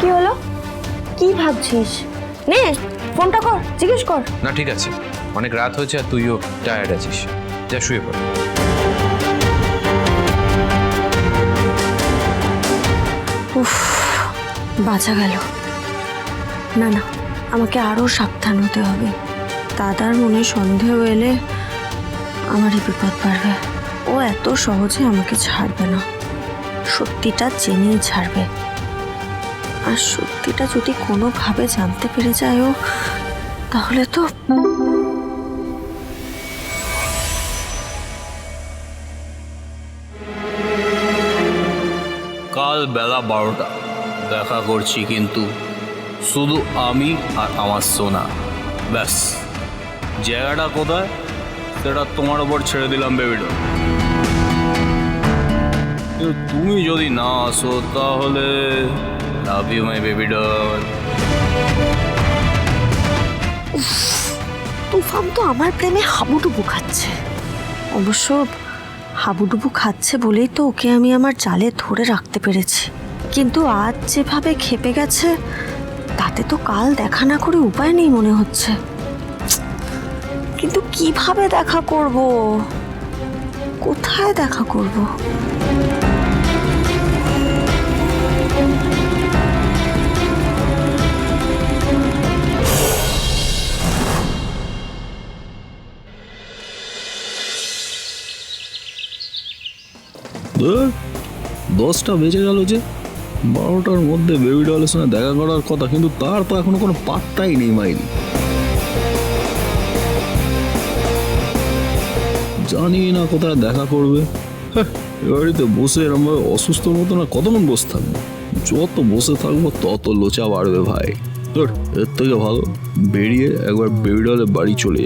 কি হলো? কি ভাবছিস? নে ফোনটা কর জিজ্ঞেস কর। না ঠিক আছে। অনেক রাত হয়েছে আর তুইও টায়ার্ড আছিস। যা শুয়ে পড়। উফ বাঁচা গেল। না না আমাকে আরও সাবধান হতে হবে। দাদার মনে সন্দেহ এলে আমারই বিপদ বাড়বে। ও এত সহজে আমাকে ছাড়বে না। সত্যিটা জেনেই ছাড়বে। আর সত্যিটা যদি কোনোভাবে জানতে পেরে যায় ও, তাহলে তো কাল বেলা বারোটা। দেখা করছি কিন্তু শুধু আমি আর আমার সোনা। ব্যাস। জায়গাটা কোথায়? সেটা তোমার ওপর ছেড়ে দিলাম বেবিটা তুমি যদি না আসো, তাহলে love you my baby doll Tufan তো আমার প্রেমে হাবুডুবু খাচ্ছে। অবশ্য হাবুডুবু খাচ্ছে বলেই তো ওকে আমি আমার জালে ধরে রাখতে পেরেছি। কিন্তু আজ যেভাবে খেপে গেছে, তাতে তো কাল দেখা না করে উপায় নেই মনে হচ্ছে। কিন্তু কীভাবে দেখা করব? কোথায় দেখা করব? দশটা বেজে গেল যে। বারোটার মধ্যে বেবি ডলের সঙ্গে দেখা করার কথা কিন্তু তার তো এখনও কোনো পাত্তাই নেই মাইল। জানি না কোথায় দেখা করবে। হ্যাঁ, বাড়িতে বসে এরমভাবে অসুস্থ মতো না কতক্ষণ বসে থাকব? যত বসে থাকব তত লোচা বাড়বে ভাই। এর থেকে ভালো বেরিয়ে একবার বেবি ডলের বাড়ি চলে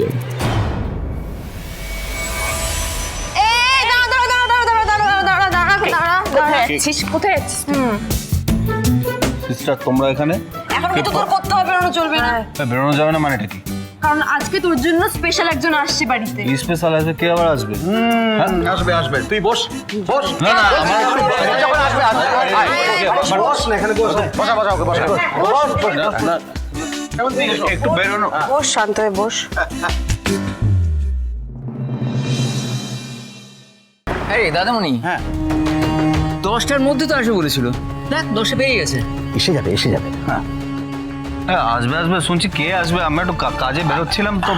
যাই কোথায় যাচ্ছিস সিস্টার তোমরা এখানে? এখন কিন্তু তোর করতে হবে বেরোনো চলবে না। বেরোনো যাবে না মানেটা কি? কারণ আজকে তোর জন্য স্পেশাল একজন আসছে বাড়িতে। স্পেশাল আছে কে আবার আসবে? আসবে আসবে। তুই বস বস। না না যখন আসবে আসবে বস না এখানে বস বসা বসা ওকে বসা। বস বস। না, একটু বেরোনো। বস শান্ত হয়ে বস। আরে দাদামণি। হ্যাঁ। দশটার মধ্যে তো আসবে বলেছিল। দেখ দশটা পেয়ে গেছে। এসে যাবে এসে যাবে। হ্যাঁ। হ্যাঁ আসবে আসবে শুনছি কে আসবে? আমরা একটু কা- কাজে বেরোচ্ছিলাম তো।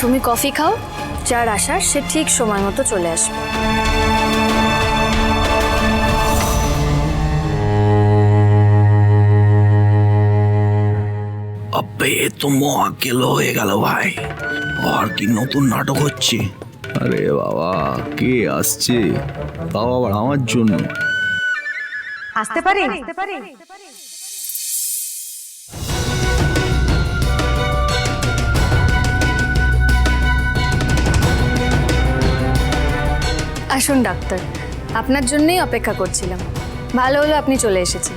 তুমি কফি খাও যার আসার সে ঠিক সময় মতো চলে আসবে। আব্বে এ তো মহাকেল হয়ে গেল ভাই। আর কি নতুন নাটক হচ্ছে? আরে বাবা কে আসছে? তাও আবার আমার জন্য। আসতে পারি? আসুন ডাক্তার। আপনার জন্যই অপেক্ষা করছিলাম। ভালো হলো আপনি চলে এসেছেন।